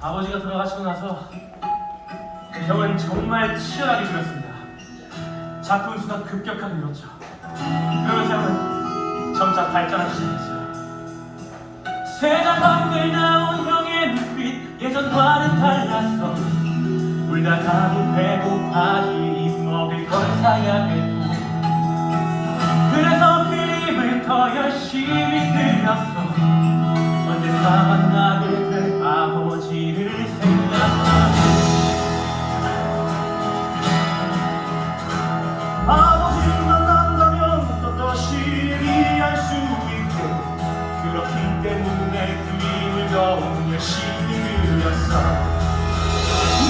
아버지가 돌아가시고 나서 형은 정말 치열하게 줄였습니다. 작품 수가 급격하게 늘었죠. 그러면서 형은 점차 발전하기 시작했어요. 세상 밖을 나온 형의 눈빛 예전과는 달랐어 울다가도 배고파지니 먹을 걸 사야 했고 그래서 그림을 더 열심히 그렸어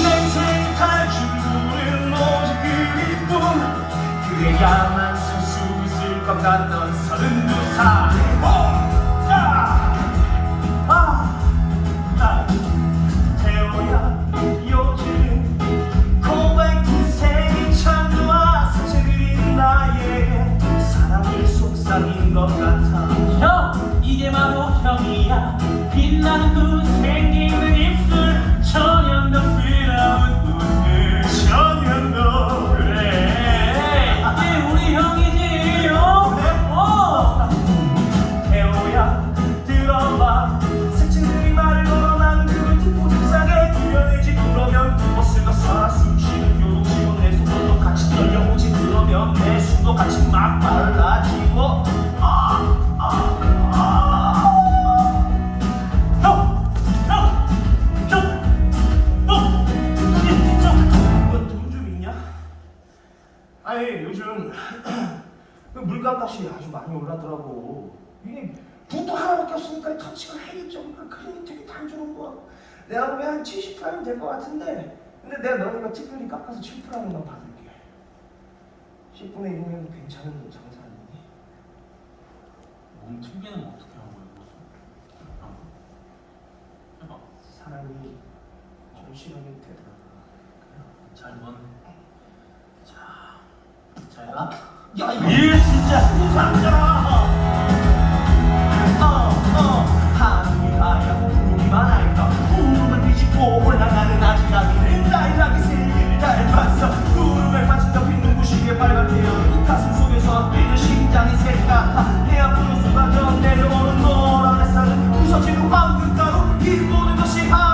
내 생탈 줄모른 오직 그림뿐 그래야만 쓸수 있을 것 같던 서른두 봄야 아, 같아. 형 이게 바로 형이야. 빛나는 눈 생기는 입술 the freedom. 아니 요즘 그 물값값이 아주 많이 올랐더라고. 이게 붓도 하나밖에 없으니까 터치가 해결적이니까 그림이 되게 단조로운 거야. 내가 보면 한 70%면 될 것 같은데 근데 내가 너네가 특별히 깎아서 7%만 받을게. 10분의 1이면 괜찮은 장사 아니니? 몸 튕기는 거 어떻게 하는 거야. 해봐 사람이 좀 심하게 되더라. 잘 넣었네 자, 야, 일 진짜 상자. 어, 어, 하늘이 하야 구름이만 알까? 구름을 뒤집고 올라가는 아직까지는 날라기 세계를 닮았어. 구름에 맞춘 더 빛는 구시계 빨간 태양, 가슴 속에서 뛰는 심장의 색깔, 내 앞으로 쏟아져 내려오는 노란 햇살은 부서지는 황금가로 일보는 것이 하.